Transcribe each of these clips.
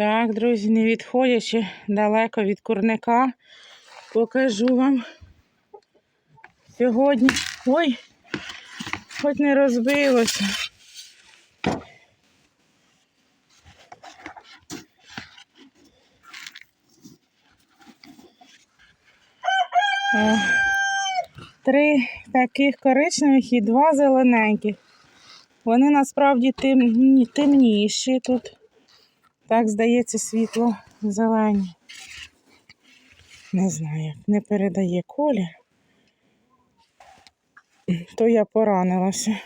Так, друзі, не відходячи далеко від курника, покажу вам сьогодні. Ой, хоч не розбилося. О, Три таких коричневих і два зелененьких. Вони насправді темні, темніші тут. Так, здається, світло зелені. Не знаю, як не передає колір. То я поранилася.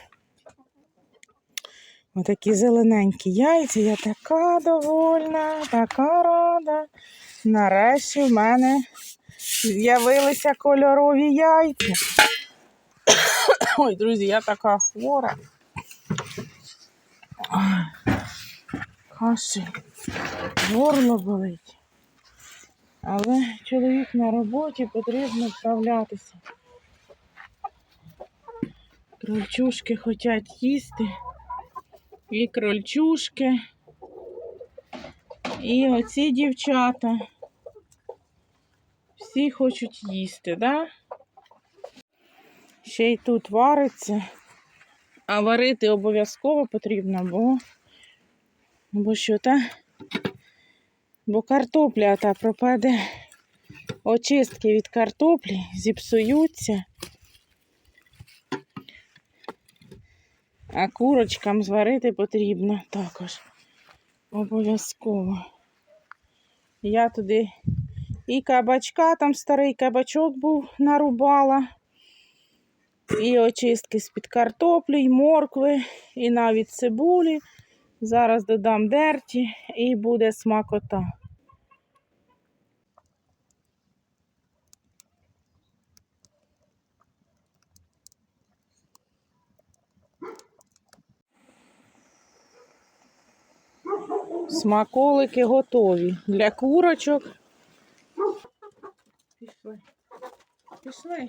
Отакі зелененькі яйця. Я така довольна, така рада. Нарешті в мене з'явилися кольорові яйця. Ой, друзі, я така хвора. Кашель. Горло болить. Але чоловік на роботі потрібно вправлятися. Крольчушки хочуть їсти. І крольчушки. І оці дівчата. Всі хочуть їсти, да? Ще й тут вариться. А варити обов'язково потрібно, бо, бо що та? Бо картопля та пропаде. Очистки від картоплі зіпсуються. А курочкам зварити потрібно також. Обов'язково. Я туди і кабачка, там старий кабачок був, нарубала. І очистки з-під картоплі, і моркви, і навіть цибулі. Зараз додам дерті і буде смакота. Смаколики готові для курочок. Пішли. Пішли.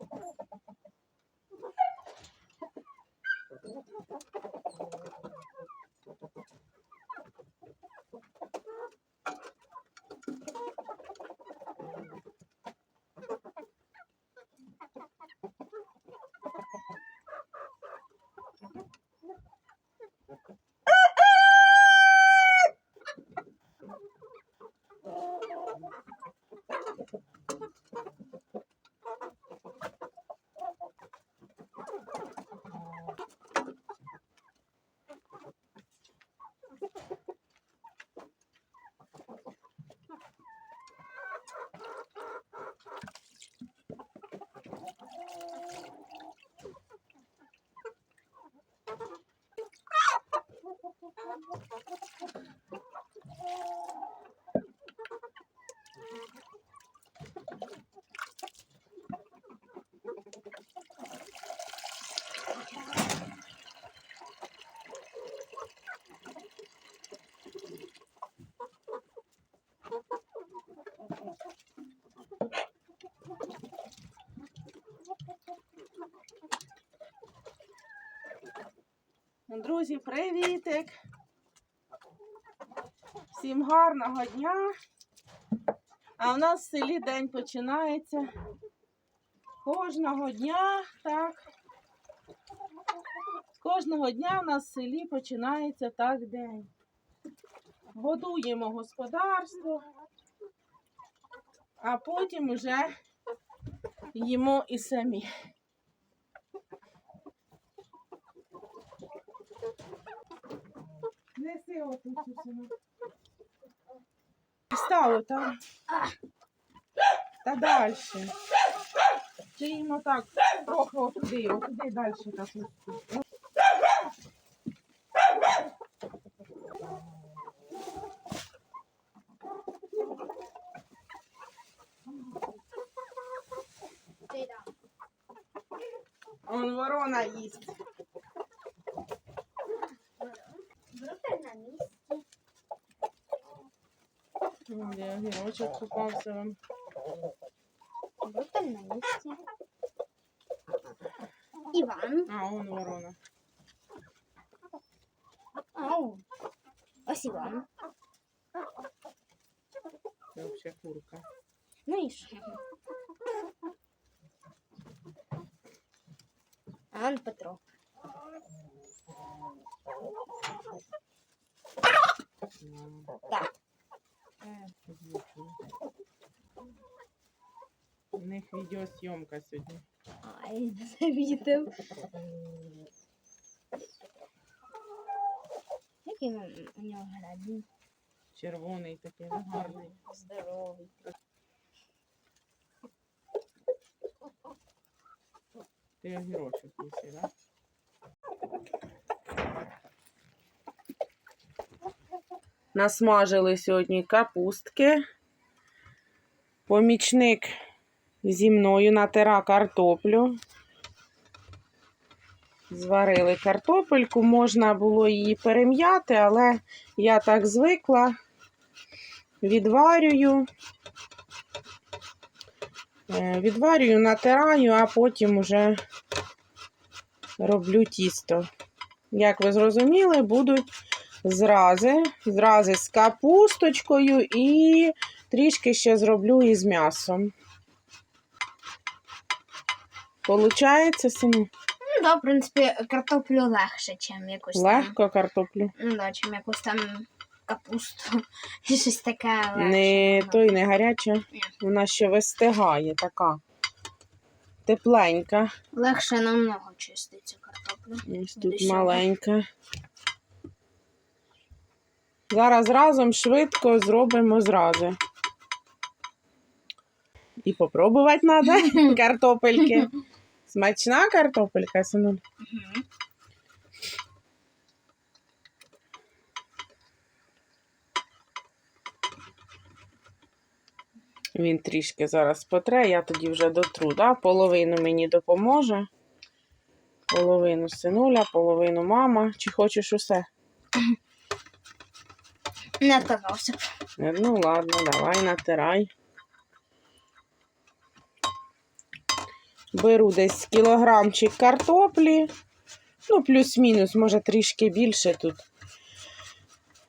Друзі, привітик! Всім гарного дня! А у нас в селі день починається кожного дня, так. Кожного дня у нас в селі починається так день. Годуємо господарство, а потім уже їмо і самі. Неси отут. Стало там. Та далі. Чи їм отак трохи отуди, отуди далі так. Он ворона їсть. Де огірочок попався вам. Бруталь на місці. Іван. А, он ворона. Ау. Ось Іван. Це взагалі курка. Ну і що? А он Петро. Так. У них відеосйомка сьогодні. Ай, не завітив. Який він у нього гладний, Червоний такий, ну, гарний. здоровий. Ти огірочок їси, так? Насмажили сьогодні капустки. Помічник зі мною натира картоплю. Зварили картопельку, можна було її перем'яти, але я так звикла, відварюю. Е, Відварюю, натираю, а потім уже роблю тісто. Як ви зрозуміли, будуть зрази. Зрази з капусточкою і трішки ще зроблю із м'ясом. Получається, сину? Ну да, в принципі, картоплю легше, чим якусь там. Легко картоплю. Ну да, чим якусь там капусту. І щось таке легше. Не той не гаряча. Ні. Вона ще вистигає така. Тепленька. Легше намного чиститься картопля. Ось тут Дешево. маленька. Зараз разом швидко зробимо зрази. І попробувати треба картопельки. Смачна картопелька, синуль. Він трішки зараз потре, я тоді вже дотру. Да? Половину мені допоможе. Половину синуля, половину мама. Чи хочеш усе? Не отказався. Ну ладно, давай натирай. Беру десь кілограмчик картоплі. Ну, плюс-мінус, може трішки більше тут.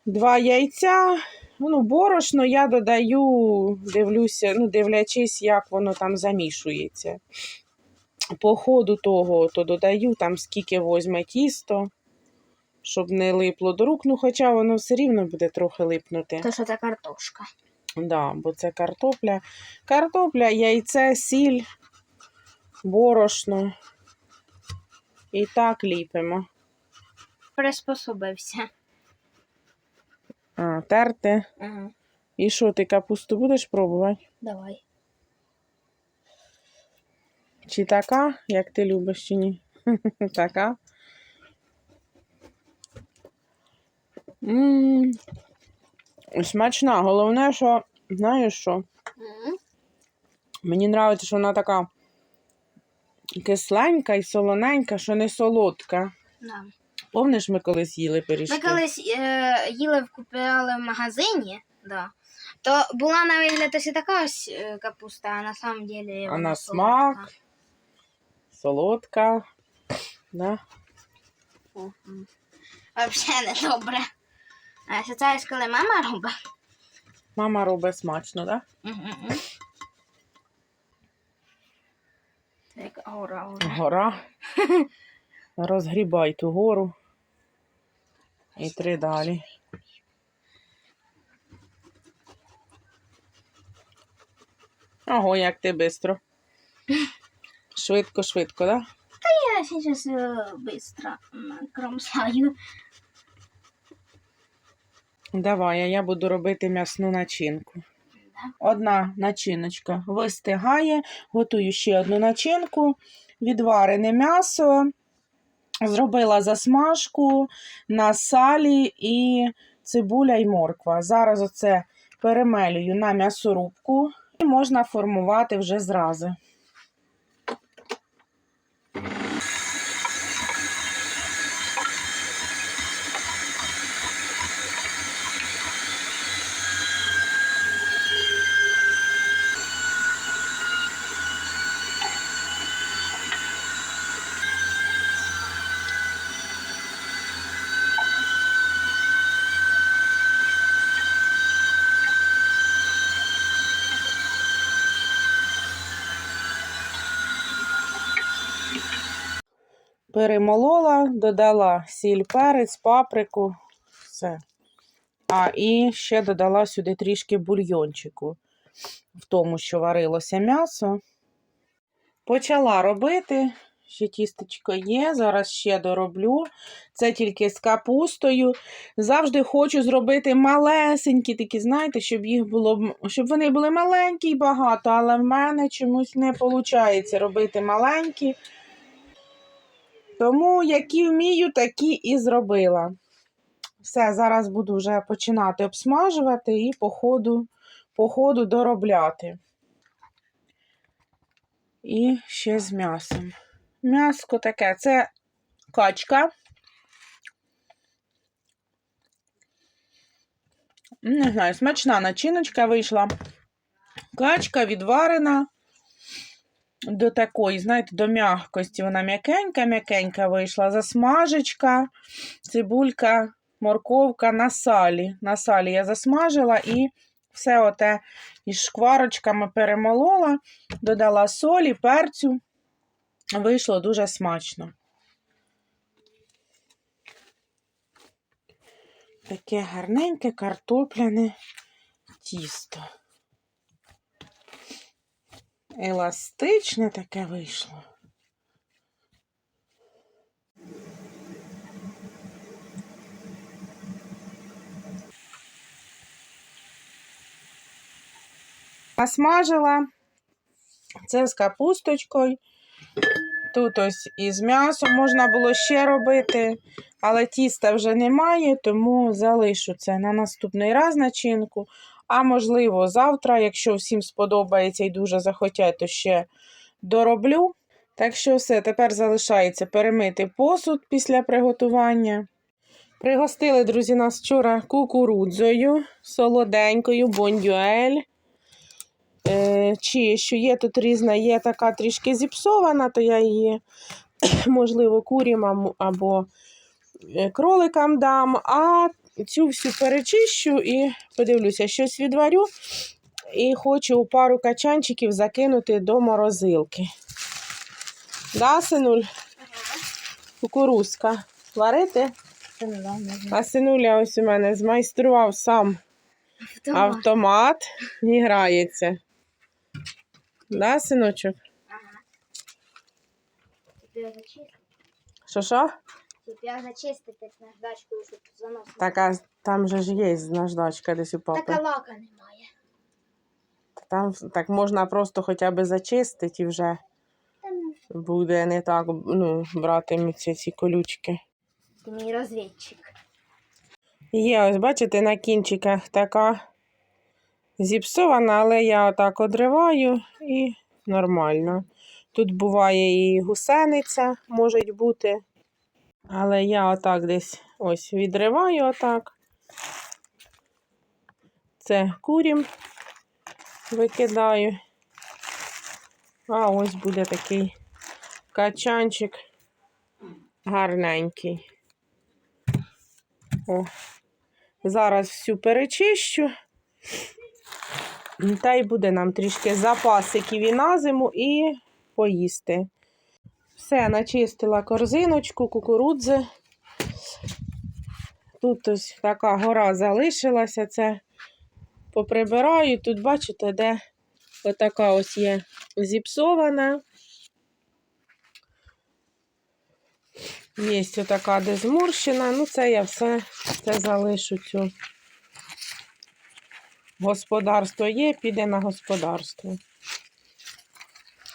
Два яйця. Ну, борошно я додаю, дивлюся, ну, дивлячись, як воно там замішується. По ходу того, то додаю там скільки возьме тісто, щоб не липло до рук. Ну, хоча воно все рівно буде трохи липнути. То що це картошка. Да, бо це картопля. Картопля, яйце, сіль, борошно. І так ліпимо. Приспособився. А, терти. Ага. І що, ти капусту будеш пробувати? Давай. Чи така, як ти любиш, чи ні? така. м Смачна. Головне, що, знаєш що? Угу. Мені подобається, що вона така кисленька і солоненька, що не солодка. Да. Помниш, ми колись їли пиріжки? Ми колись е, їли купували в магазині, да. то була на вигляд ось така ось е, капуста, а на самом деле А вона на солодка. смак? Солодка. Да? Вообще не добре. А це ось коли мама робить. Мама робить смачно, так? Мгм. Так, гора, Да? гора. Розгрібай ту гору. І три далі. Ого, як ти швидко. Швидко, швидко, так? Да? Я сейчас э, быстро накромсаю. Давай, а я буду робити м'ясну начинку. Одна начиночка. Вистигає, готую ще одну начинку, відварене м'ясо, зробила засмажку на салі і цибуля і морква. Зараз оце перемелюю на м'ясорубку. І можна формувати вже зрази. Перемолола, додала сіль, перець, паприку, все. А і ще додала сюди трішки бульйончику в тому, що варилося м'ясо. Почала робити. Ще тістечко є, зараз ще дороблю. Це тільки з капустою. Завжди хочу зробити малесенькі, такі, знаєте, щоб їх було, щоб вони були маленькі і багато, але в мене чомусь не виходить робити маленькі. Тому які вмію, такі і зробила. Все, зараз буду вже починати обсмажувати і по ходу, по ходу доробляти. І ще з м'ясом. М'яско таке, це качка. Не знаю, смачна начиночка вийшла. Качка відварена до такої, знаєте, до м'якості. Вона м'якенька-м'якенька вийшла. Засмажечка, цибулька, морковка на салі. На салі я засмажила і все оте із шкварочками перемолола, додала солі, перцю. Вийшло дуже смачно. Таке гарненьке картопляне тісто. Еластичне таке вийшло. Насмажила. Це з капусточкою. Тут ось із м'ясом можна було ще робити, але тіста вже немає, тому залишу це на наступний раз начинку. А можливо, завтра, якщо всім сподобається і дуже захотять, то ще дороблю. Так що все, тепер залишається перемити посуд після приготування. Пригостили, друзі, нас вчора кукурудзою, солоденькою, бондюель. Е, чищу. Є тут різна, є така трішки зіпсована, то я її, можливо, курям ам- або е, кроликам дам, а цю всю перечищу і подивлюся, щось відварю. І хочу у пару качанчиків закинути до морозилки. Да, синуль? Кукурузка. Варити? А синуля ось у мене змайстрував сам Автомат. автомат і грається. Да, синочок? Зачистити. Що що? Тут його зачистити наждачкою, щоб заносити. Так, а там же ж є наждачка десь у папи. Така лака немає. Там так можна просто хоча б зачистити і вже буде не так ну, братимуться ці колючки. ти мій розвідчик. Є, ось бачите, на кінчиках така зіпсована, але я отак одриваю і нормально. Тут буває і гусениця, може бути. Але я отак десь ось відриваю отак. Це курім викидаю. А ось буде такий качанчик гарненький. О. Зараз всю перечищу. Та й буде нам трішки запасиків і на зиму, і поїсти. Все, начистила корзиночку, кукурудзи. Тут ось така гора залишилася. Це поприбираю. Тут, бачите, де отака ось є зіпсована. Є отака де зморщена. Ну, це я все це залишу цю. Господарство є, піде на господарство.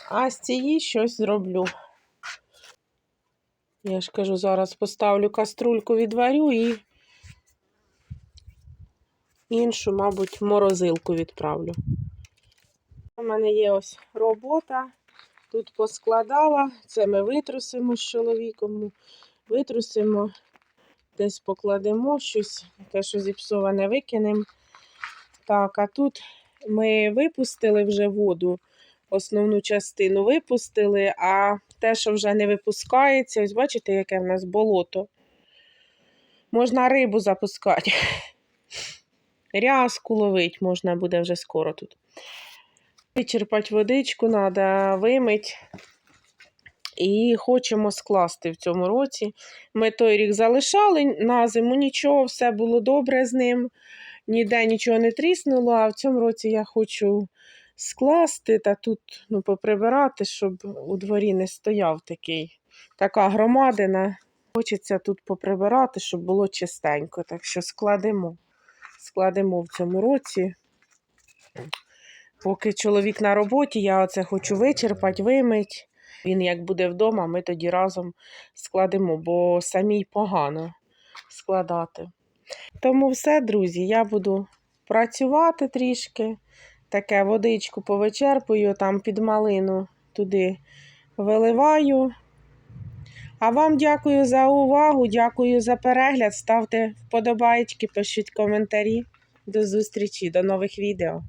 А з цієї щось зроблю. Я ж кажу, зараз поставлю каструльку, відварю і іншу, мабуть, морозилку відправлю. У мене є ось робота. Тут поскладала. Це ми витрусимо з чоловіком. Витрусимо, десь покладемо щось, те, що зіпсоване, викинемо. Так, а тут ми випустили вже воду, основну частину випустили, а те, що вже не випускається, ось бачите, яке в нас болото. Можна рибу запускати. Рязку ловить можна буде вже скоро тут. Вичерпати водичку треба, вимить. І хочемо скласти в цьому році. Ми той рік залишали на зиму нічого, все було добре з ним, ніде нічого не тріснуло, а в цьому році я хочу скласти та тут ну, поприбирати, щоб у дворі не стояв такий, така громадина. Хочеться тут поприбирати, щоб було чистенько. Так що складемо. Складемо в цьому році. Поки чоловік на роботі, я оце хочу вичерпати, вимити. Він як буде вдома, ми тоді разом складемо, бо самій погано складати. Тому все, друзі, я буду працювати трішки. Таке водичку повичерпую, там під малину туди виливаю. А вам дякую за увагу, дякую за перегляд. Ставте вподобайки, пишіть коментарі. До зустрічі, до нових відео.